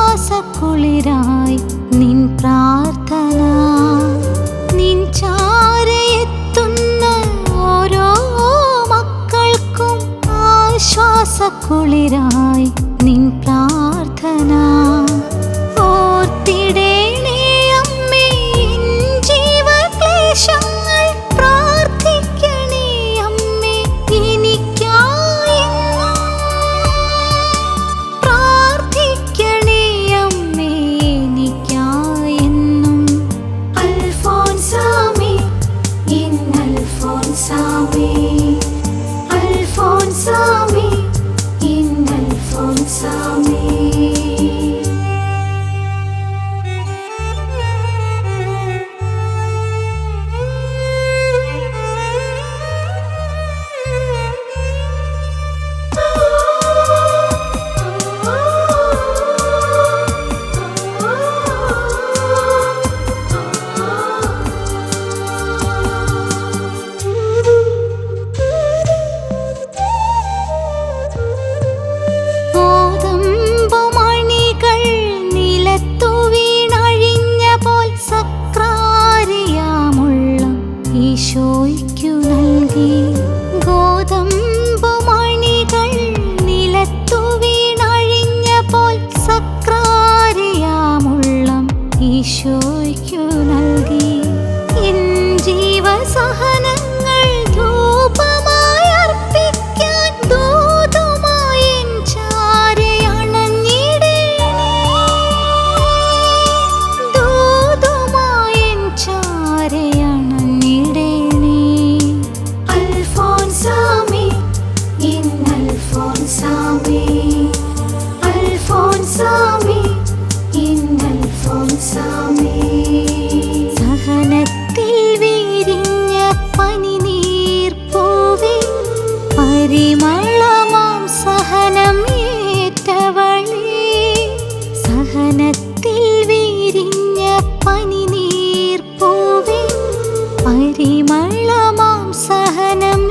ശ്വാസക്കുളിരായി നിൻ പ്രാർത്ഥന നിൻ ചാരയെത്തുന്ന ഓരോ മക്കൾക്കും ആശ്വാസക്കുളിരായി പരിമളമാം സഹനം.